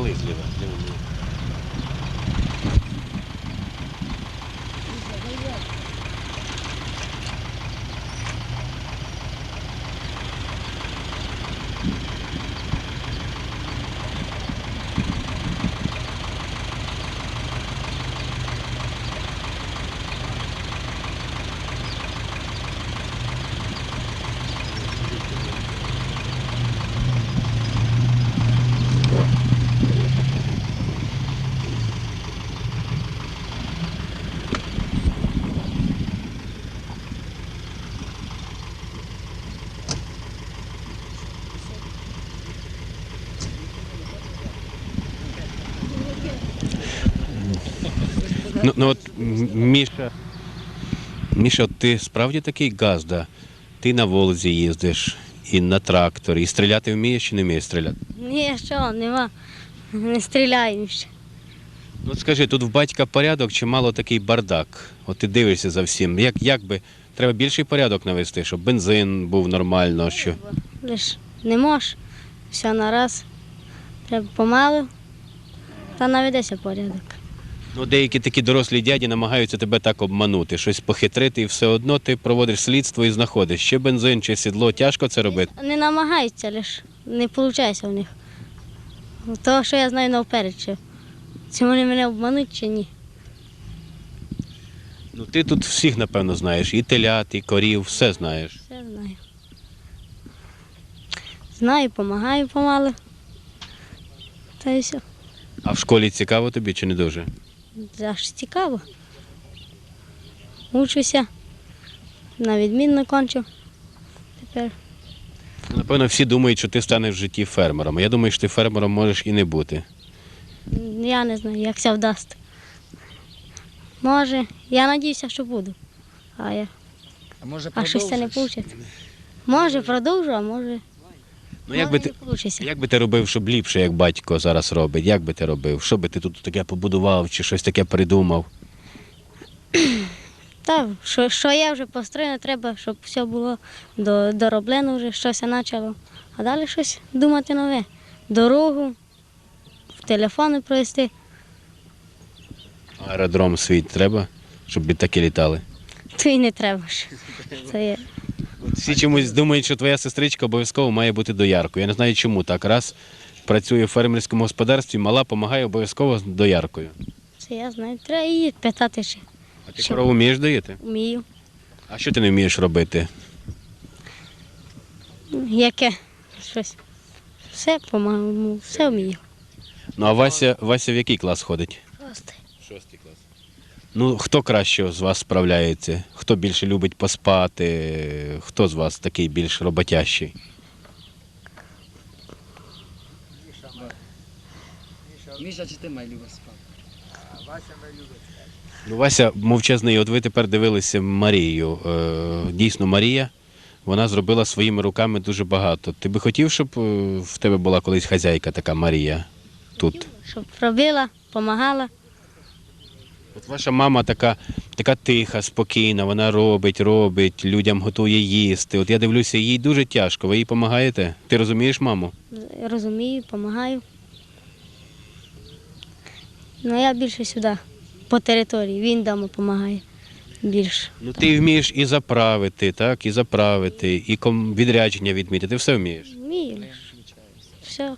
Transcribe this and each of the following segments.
Malıyız gibi. Ну, ну от Міша. Міша, ти справді такий газда. Ти на Волзі їздиш, і на тракторі, і стріляти вмієш чи не вмієш стріляти? Ні, що, нема. Не стріляємо ще. Ну от скажи, тут в батька порядок чи мало такий бардак? От ти дивишся за всім. Як, як би треба більший порядок навести, щоб бензин був нормально, що. Лиш не можеш. Все на раз. Треба помалу. Та наведеться порядок. Ну, деякі такі дорослі дяді намагаються тебе так обманути, щось похитрити, і все одно ти проводиш слідство і знаходиш, чи бензин, чи сідло, тяжко це робити. Не намагаються, лиш не виходить у них. Того, що я знаю навперед, чи, чи вони мене обмануть, чи ні. Ну ти тут всіх, напевно, знаєш, і телят, і корів, все знаєш. Все знаю. Знаю, допомагаю помалу. Та й все. А в школі цікаво тобі чи не дуже? Аж цікаво. Учуся. На відмінно кончу. Тепер Напевно, всі думають, що ти станеш в житті фермером. Я думаю, що ти фермером можеш і не бути. я не знаю, як це вдасть. Може, я надіюся, що буду. А, я, А може а щось це не вийде. Може, продовжу, а може, Ну як би ти. Як би ти робив, щоб ліпше, як батько зараз робить? Як би ти робив? Що би ти тут таке побудував чи щось таке придумав? Та, що, що я вже построєна, треба, щоб все було до, дороблено вже, щось почало. А далі щось думати нове. Дорогу, в телефони провести. Аеродром свій треба, щоб такі літали. То й не треба. Це є. Всі чомусь думають, що твоя сестричка обов'язково має бути дояркою. Я не знаю, чому так. Раз працює в фермерському господарстві, мала допомагає обов'язково з дояркою. Це я знаю. Треба її питати ще. А ти Що? корову вмієш доїти? Вмію. А що ти не вмієш робити? Яке щось. Все, по-моєму, все вмію. Ну а Вася, Вася в який клас ходить? Просто. Шостий клас. Ну, хто краще з вас справляється? Хто більше любить поспати? Хто з вас такий більш роботящий? Міша, чи ти май любиш спати? Ну, Вася мовчазний, от ви тепер дивилися Марію. Е, дійсно, Марія, вона зробила своїми руками дуже багато. Ти би хотів, щоб е, в тебе була колись хазяйка така Марія тут? Щоб робила, допомагала. От ваша мама така, така тиха, спокійна, вона робить, робить, людям готує їсти. От я дивлюся, їй дуже тяжко. Ви їй допомагаєте? Ти розумієш, маму? Розумію, допомагаю. Ну я більше сюди, по території. Він вдома допомагає більше. Ну ти вмієш і заправити, так, і заправити, і ком- відрядження відмітити. Ти все вмієш. Вмію. Все,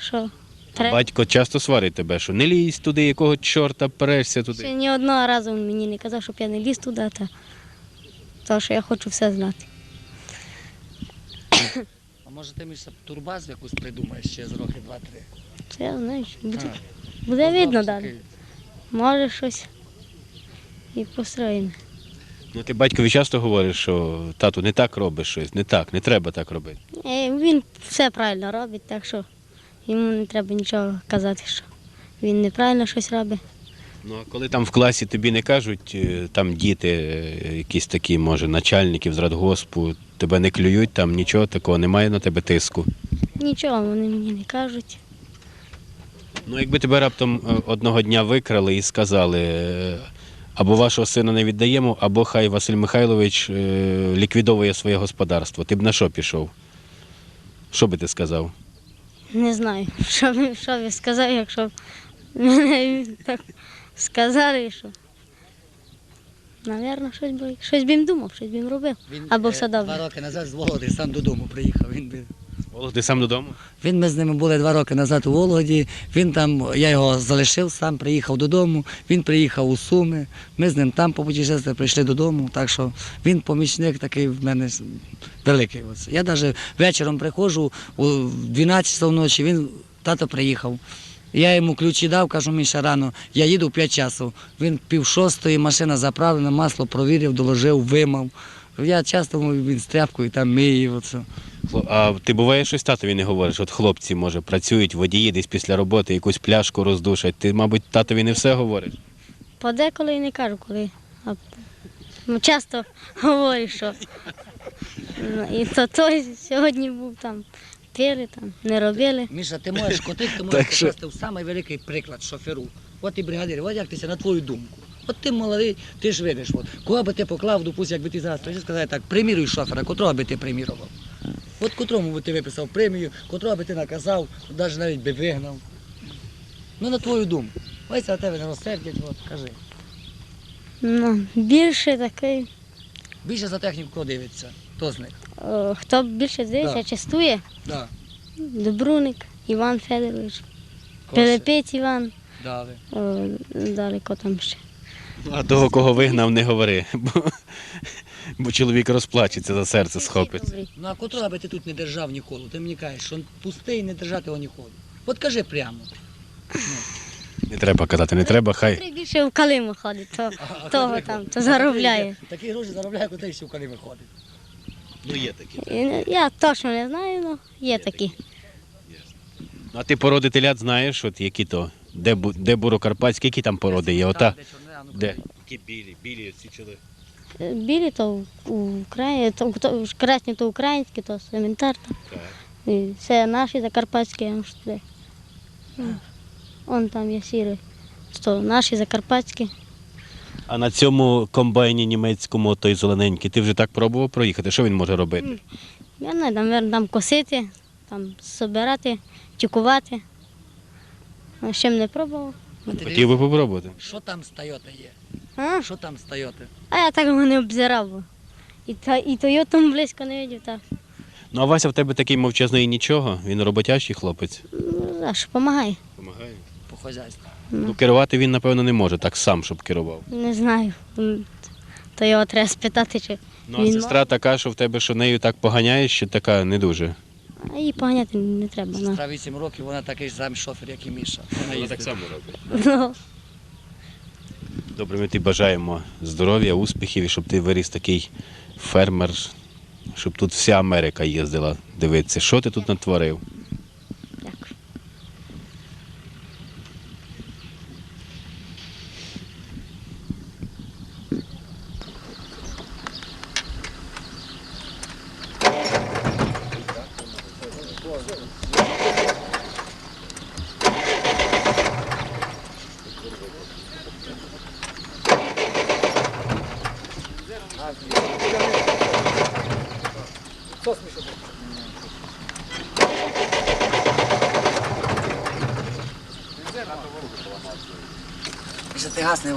що А треба. Батько часто сварить тебе, що не лізь туди, якого чорта перешся туди. Ще ні одного разу він мені не казав, щоб я не ліз туди, та тому що я хочу все знати. А може ти Міша турбазу якусь придумаєш ще з роки два-три? Це я знаю, що буде, А, буде видно далі. Може щось і построїмо. Ну ти батькові часто говориш, що тату не так робиш щось, не так, не треба так робити. Е, Він все правильно робить, так що йому не треба нічого казати, що він неправильно щось робить. Ну а коли там в класі тобі не кажуть, е, там діти, е, якісь такі, може, начальників з радгоспу, тебе не клюють, там нічого такого, немає на тебе тиску. Нічого вони мені не кажуть. Ну, якби тебе раптом е, одного дня викрали і сказали, або вашого сина не віддаємо, або хай Василь Михайлович ліквідовує своє господарство. Ти б на що пішов? Що би ти сказав? Не знаю, що б, що б сказав, якщо б мене так сказали, що. Навірно, щось би, щось б їм думав, щось б їм робив. Він Або е, все добре. два роки назад з Володи сам додому приїхав. Він, би- Олег, ти сам додому? він ми з ними були два роки назад у Володі. Він там, я його залишив, сам приїхав додому. Він приїхав у Суми. Ми з ним там по путешествию прийшли додому. Так що він помічник такий в мене великий. Я навіть вечором приходжу у 12 часов ночі, він тато приїхав. Я йому ключі дав, кажу, Міша, рано, я їду в 5 часов. Він пів шостої, машина заправлена, масло провірив, доложив, вимав. Я часто він з тряпкою там миє. Оце. А ти буває щось татові не говориш? От хлопці, може, працюють, водії десь після роботи, якусь пляшку роздушать. Ти, мабуть, татові не все говориш. Подеколи і не кажу, коли. А, ну, часто говорю, що. Ну, І то той сьогодні був там, пили, там, не робили. Міша, ти можеш котити, ти можеш що- в самий великий приклад шоферу. От і бригадир, от як ти на твою думку. От ти молодий, ти ж видиш, от, кого би ти поклав, допустим, якби ти зараз сказати так, приміруй шофера, котрого би ти примірував. От котрому би ти виписав премію, котрого би ти наказав, навіть навіть би вигнав. Ну, на твою думку. Ось на тебе не розсердять, от, кажи. Ну, більше такий, Більше за техніку хто дивиться, хто з них? о, хто більше дивиться, Да. частує, Да. Добруник, Іван Федорович, Кого? Пилипець Іван, Дали. о, далеко там ще. А того, кого вигнав, не говори. Бо, бо чоловік розплачеться за серце схопиться. Ну а котрого би ти тут не держав ніколи? Ти мені кажеш, що пустий не держати його ніколи. От кажи прямо. Не треба казати, не треба, хай. Котрий більше в калиму ходить, то А того котрий- там, то заробляє. Такі гроші заробляє, коли всі в калimi ходить. Ну є такі. І Я точно не знаю, але є такі. А ти породи телят знаєш, от які то? Де, бу- де буро-карпатські, які там породи є? Ота? Де а ну, Де? Які білі, білі ці чоли. Білі то в Україні, то, то красні то українські, то сементар. І Це наші закарпатські. Ну, Он там є сірий. То наші закарпатські. А на цьому комбайні німецькому, той зелененький, ти вже так пробував проїхати? Що він може робити? Я не знаю, там, мабуть, там косити, там собирати, тюкувати. А ще не пробував. Хотів би попробувати. Що там з Тойота є? А, Що там з Тойоти? а я так його не обзирав. бо. І, та, і Тойоту близько не видів. Так. Ну а Вася в тебе такий мовчазний нічого, він роботящий хлопець. Ну, а що, допомагає. Помагає. По хазяйству. Ну керувати він, напевно, не може так сам, щоб керував. Не знаю. То його треба спитати, чи Ну а Він сестра така, що в тебе що нею так поганяєш, що така не дуже. а її поганяти не треба. Ну. Сестра 8 років, вона такий ж самий шофер, як і Міша. Вона їздить. робить. Добре, ми тобі бажаємо здоров'я, успіхів і щоб ти виріс такий фермер, щоб тут вся Америка їздила дивитися, що ти тут натворив. дякую. Міша, ти газ не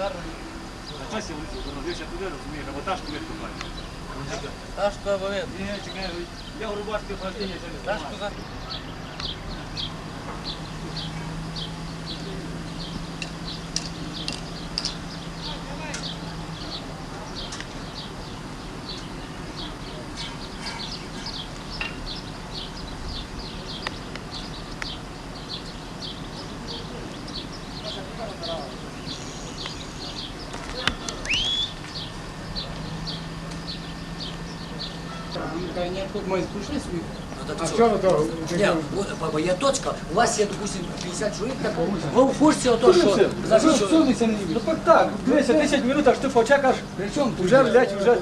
На часі вивча туди, розумієш, або ташку відкупає. Ташку або вид. Ні, чекай, я у рубашки простині. Ташку за... не Ташку знаю. за. А ви того? Ні, бо- є точка, у вас є, допустим, 50 чоловік, так ви в курсі ото, що... Значить, що- Ну так так, дивися, 10 минут, аж ти почекаш, вже блядь, вже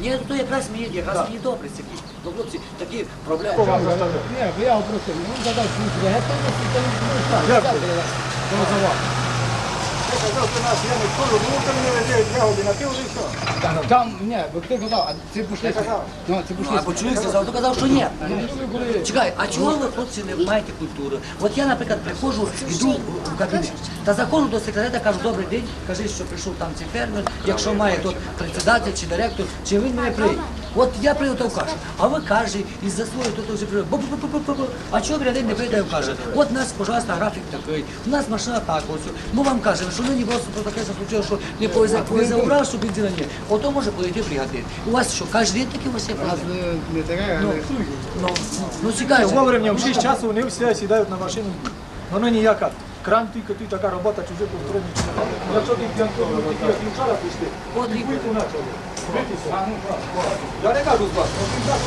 Ні, то якраз мені, якраз мені добре, це такі, ну, хлопці, такі проблеми. Ні, бо я його просив, він задав свій проєкт, Як? Я казав, що нас я не скоро, ну то мені везе дві години, ти вже що? Там, ні, бо ти казав, а це пішли. Ну, це Ну, а чоловік сказав, то казав, що ні. Чекай, а чого ви, хлопці, не маєте культури? От я, наприклад, приходжу, йду в кабінет, та заходжу до секретаря, кажу, добрий день, кажи, що прийшов там цей фермер, якщо має тут председатель чи директор, чи він мене прийде. От я приготував кашу, а ви каже, із-за свого тут вже прийде. А чого рядин не прийде і каже, от у нас, пожалуйста, графік такий, у нас машина так, ось. Ми вам кажемо, що нині просто про таке случилось, що не повезе, повезе урав, що бензина ні. Ото може подойти бригадир. У вас що, кожен день такі у вас є У нас проблеми? не, не таке, але... Ну, ну цікаво. Говоримо, в 6 часу вони всі сідають на машину. Воно ніяка. Кран тільки ти така робота, чуже повторення. Якщо ти ну як вчора прийшли, От і бити почали. Битися. Я не кажу з вас, але ти так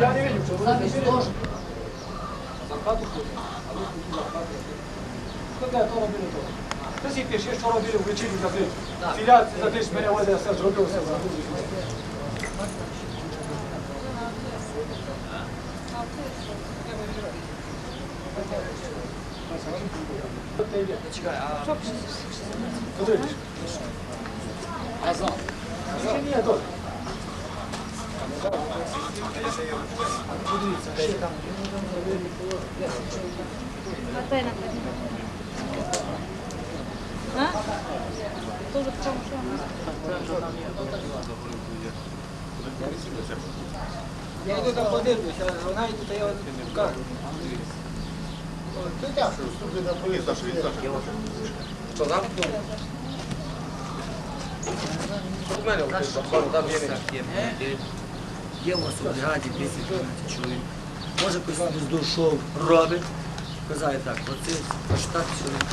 я не видів, що вони Замість того, що- зарплату. А ви тут зарплату. Хто де то робили то? Ти сі пішеш, що робили в вечірню за день. Ціля за день мене воде все зробив, все зробив. Чекай, а Куди йдеш? Азов. Ще ні, то. Я йду там подивлюся, вона йде, то я от кажу. Що там? Є у вас у бригаді 10 чоловік. Може хтось з душов робить. Казає так, оце штат чоловік.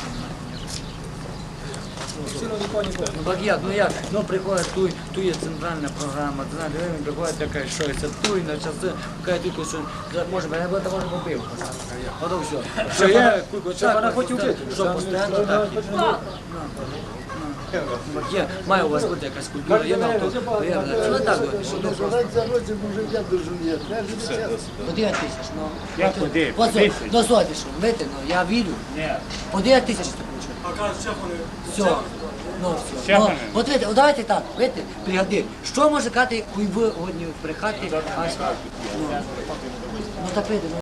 Ну так як, ну як, ну приходить туй, ту є центральна програма, ти знаєш, він приходить така, що це туй на часи, каже тільки, що може, мене буде, може побив. Ото все. Що є, Щоб вона хоч вчити. Що постійно так. Є, має у вас бути якась культура, є на то, є, ну так, що ну, просто. По 9 тисяч, ну. Я по 9 По тисяч. До соті, що, ну, я вірю. Ні. По 9 тисяч. Все. Ну, все. Ну, от видите, от давайте так, видите, пригоди. що може казати, коли ви годні при хаті, аж, ну, ну так видите, ну,